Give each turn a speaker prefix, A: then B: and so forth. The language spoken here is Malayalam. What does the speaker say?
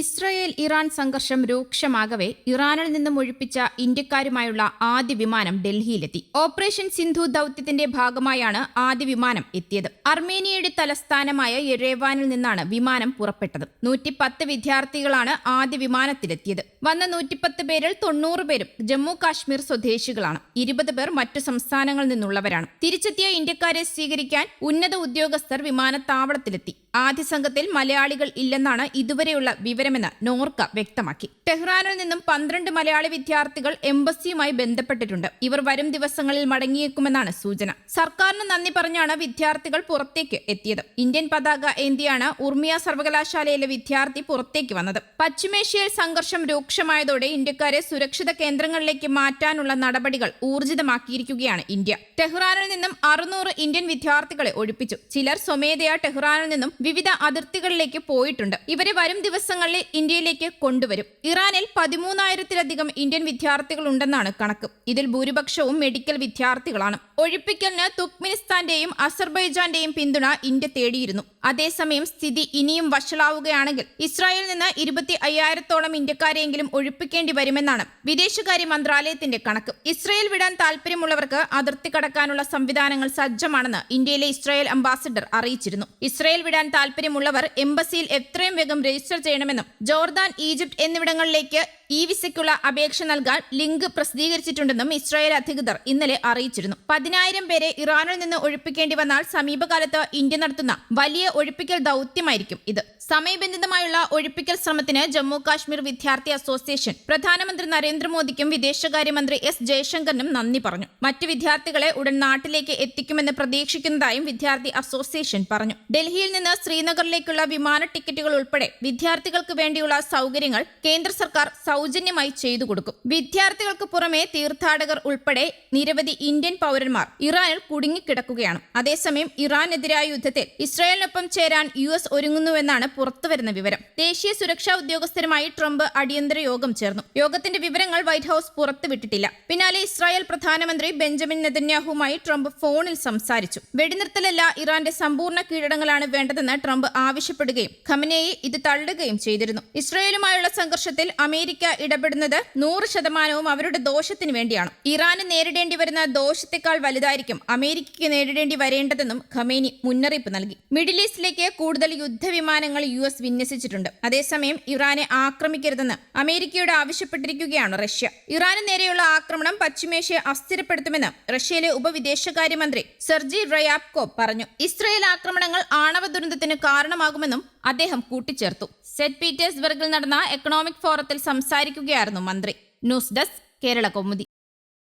A: ഇസ്രയേൽ ഇറാൻ സംഘർഷം രൂക്ഷമാകവെ ഇറാനിൽ നിന്നും ഒഴിപ്പിച്ച ഇന്ത്യക്കാരുമായുള്ള ആദ്യ വിമാനം ഡൽഹിയിലെത്തി. ഓപ്പറേഷൻ സിന്ധു ദൌത്യത്തിന്റെ ഭാഗമായാണ് ആദ്യ വിമാനം എത്തിയത്. അർമേനിയയുടെ തലസ്ഥാനമായ യെരേവാനിൽ നിന്നാണ് വിമാനം പുറപ്പെട്ടത്. നൂറ്റിപ്പത്ത് വിദ്യാർത്ഥികളാണ് ആദ്യ വിമാനത്തിലെത്തിയത്. വന്ന നൂറ്റിപ്പത്ത് പേരിൽ തൊണ്ണൂറ് പേരും ജമ്മു കാശ്മീർ സ്വദേശികളാണ്. ഇരുപത് പേർ മറ്റു സംസ്ഥാനങ്ങളിൽ നിന്നുള്ളവരാണ്. തിരിച്ചെത്തിയ ഇന്ത്യക്കാരെ സ്വീകരിക്കാൻ ഉന്നത ഉദ്യോഗസ്ഥർ വിമാനത്താവളത്തിലെത്തി. ആദ്യ സംഘത്തിൽ മലയാളികൾ ഇല്ലെന്നാണ് ഇതുവരെയുള്ള വിവരമെന്ന് നോർക്ക വ്യക്തമാക്കി. ടെഹ്റാനിൽ നിന്നും പന്ത്രണ്ട് മലയാളി വിദ്യാർത്ഥികൾ എംബസിയുമായി ബന്ധപ്പെട്ടിട്ടുണ്ട്. ഇവർ വരും ദിവസങ്ങളിൽ മടങ്ങിയേക്കുമെന്നാണ് സൂചന. സർക്കാരിന് നന്ദി പറഞ്ഞാണ് വിദ്യാർത്ഥികൾ പുറത്തേക്ക് എത്തിയത്. ഇന്ത്യൻ പതാക ഏന്തിയാണ് ഉർമിയ സർവകലാശാലയിലെ വിദ്യാർത്ഥി പുറത്തേക്ക് വന്നത്. പശ്ചിമേഷ്യയിൽ സംഘർഷം രൂക്ഷമായതോടെ ഇന്ത്യക്കാരെ സുരക്ഷിത കേന്ദ്രങ്ങളിലേക്ക് മാറ്റാനുള്ള നടപടികൾ ഊർജിതമാക്കിയിരിക്കുകയാണ് ഇന്ത്യ. ടെഹ്റാനിൽ നിന്നും അറുന്നൂറ് ഇന്ത്യൻ വിദ്യാർത്ഥികളെ ഒഴിപ്പിച്ചു. ചിലർ സ്വമേധയാ ടെഹ്റാനിൽ നിന്നും വിവിധ അതിർത്തികളിലേക്ക് പോയിട്ടുണ്ട്. ഇവരെ വരും ഇന്ത്യയിലേക്ക് കൊണ്ടുവരും. ഇറാനിൽ പതിമൂന്നായിരത്തിലധികം ഇന്ത്യൻ വിദ്യാർത്ഥികൾ ഉണ്ടെന്നാണ് കണക്ക്. ഇതിൽ ഭൂരിപക്ഷവും മെഡിക്കൽ വിദ്യാർത്ഥികളാണ്. ഒഴിപ്പിക്കലിന് തുക്മിനിസ്ഥാന്റെയും അസർബൈജാന്റെയും പിന്തുണ ഇന്ത്യ തേടിയിരുന്നു. അതേസമയം സ്ഥിതി ഇനിയും വഷളാവുകയാണെങ്കിൽ ഇസ്രായേലിൽ നിന്ന് ഇരുപത്തി അയ്യായിരത്തോളം ഇന്ത്യക്കാരെയെങ്കിലും ഒഴിപ്പിക്കേണ്ടി വരുമെന്നാണ് വിദേശകാര്യ മന്ത്രാലയത്തിന്റെ കണക്ക്. ഇസ്രായേൽ വിടാൻ താൽപര്യമുള്ളവർക്ക് അതിർത്തി കടക്കാനുള്ള സംവിധാനങ്ങൾ സജ്ജമാണെന്ന് ഇന്ത്യയിലെ ഇസ്രായേൽ അംബാസിഡർ അറിയിച്ചിരുന്നു. ഇസ്രായേൽ വിടാൻ താൽപര്യമുള്ളവർ എംബസിയിൽ എത്രയും വേഗം രജിസ്റ്റർ ചെയ്യണമെന്നും ജോർദാൻ ഈജിപ്ത് എന്നിവിടങ്ങളിലേക്ക് ഇ വിസയ്ക്കുള്ള അപേക്ഷ നൽകാൻ ലിങ്ക് പ്രസിദ്ധീകരിച്ചിട്ടുണ്ടെന്നും ഇസ്രായേൽ അധികൃതർ ഇന്നലെ അറിയിച്ചിരുന്നു. പതിനായിരം പേരെ ഇറാനിൽ നിന്ന് ഒഴിപ്പിക്കേണ്ടി വന്നാൽ സമീപകാലത്ത് ഇന്ത്യ നടത്തുന്ന വലിയ ഒഴിപ്പിക്കൽ ദൗത്യമായിരിക്കും ഇത്. സമയബന്ധിതമായുള്ള ഒഴിപ്പിക്കൽ ശ്രമത്തിന് ജമ്മു കാശ്മീർ വിദ്യാർത്ഥി അസോസിയേഷൻ പ്രധാനമന്ത്രി നരേന്ദ്രമോദിക്കും വിദേശകാര്യമന്ത്രി എസ് ജയശങ്കറിനും നന്ദി പറഞ്ഞു. മറ്റ് വിദ്യാർത്ഥികളെ ഉടൻ നാട്ടിലേക്ക് എത്തിക്കുമെന്ന് പ്രതീക്ഷിക്കുന്നതായും വിദ്യാർത്ഥി അസോസിയേഷൻ പറഞ്ഞു. ഡൽഹിയിൽ നിന്ന് ശ്രീനഗറിലേക്കുള്ള വിമാന ടിക്കറ്റുകൾ ഉൾപ്പെടെ വിദ്യാർത്ഥികൾക്ക് വേണ്ടിയുള്ള സൗകര്യങ്ങൾ കേന്ദ്ര സർക്കാർ സൗജന്യമായി ചെയ്തു കൊടുക്കും. വിദ്യാർത്ഥികൾക്ക് പുറമെ തീർത്ഥാടകർ ഉൾപ്പെടെ നിരവധി ഇന്ത്യൻ പൗരന്മാർ ഇറാനിൽ കുടുങ്ങിക്കിടക്കുകയാണ്. അതേസമയം ഇറാനെതിരായ യുദ്ധത്തിൽ ഇസ്രായേലിനൊപ്പം ചേരാൻ യു എസ് ഒരുങ്ങുന്നുവെന്നാണ് പുറത്തുവരുന്ന വിവരം. ദേശീയ സുരക്ഷാ ഉദ്യോഗസ്ഥരുമായി ട്രംപ് അടിയന്തര യോഗം ചേർന്നു. യോഗത്തിന്റെ വിവരങ്ങൾ വൈറ്റ് ഹൌസ് പുറത്തുവിട്ടിട്ടില്ല. പിന്നാലെ ഇസ്രായേൽ പ്രധാനമന്ത്രി ബെഞ്ചമിൻ നെതന്യാഹുമായി ട്രംപ് ഫോണിൽ സംസാരിച്ചു. വെടിനിർത്തലല്ല ഇറാന്റെ സമ്പൂർണ കീഴടങ്ങലാണ് വേണ്ടതെന്ന് ട്രംപ് ആവശ്യപ്പെടുകയും ഖമനയെ ഇത് തള്ളുകയും ചെയ്തിരുന്നു. ഇസ്രയേലുമായുള്ള സംഘർഷത്തിൽ അമേരിക്ക ഇടപെടുന്നത് നൂറ് ശതമാനവും അവരുടെ ദോഷത്തിന് വേണ്ടിയാണ്. ഇറാന് നേരിടേണ്ടി വരുന്ന ദോഷത്തെക്കാൾ വലുതായിരിക്കും അമേരിക്കയ്ക്ക് നേരിടേണ്ടി വരേണ്ടതെന്നും ഖമേനി മുന്നറിയിപ്പ് നൽകി. മിഡിൽ ഈസ്റ്റിലേക്ക് കൂടുതൽ യുദ്ധവിമാനങ്ങൾ യു എസ് വിന്യസിച്ചിട്ടുണ്ട്. അതേസമയം ഇറാനെ ആക്രമിക്കരുതെന്ന് അമേരിക്കയോട് ആവശ്യപ്പെട്ടിരിക്കുകയാണ് റഷ്യ. ഇറാന് നേരെയുള്ള ആക്രമണം പശ്ചിമേഷ്യയെ അസ്ഥിരപ്പെടുത്തുമെന്ന് റഷ്യയിലെ ഉപവിദേശകാര്യമന്ത്രി സെർജി റയാപ്കോ പറഞ്ഞു. ഇസ്രയേൽ ആക്രമണങ്ങൾ ആണവ ദുരന്തത്തിന് കാരണമാകുമെന്നും അദ്ദേഹം കൂട്ടിച്ചേർത്തു. സെന്റ് പീറ്റേഴ്സ്ബർഗിൽ നടന്ന എക്കണോമിക് ഫോറത്തിൽ സംസാരിക്കുകയായിരുന്നു മന്ത്രി. News desk Kerala Kaumudi.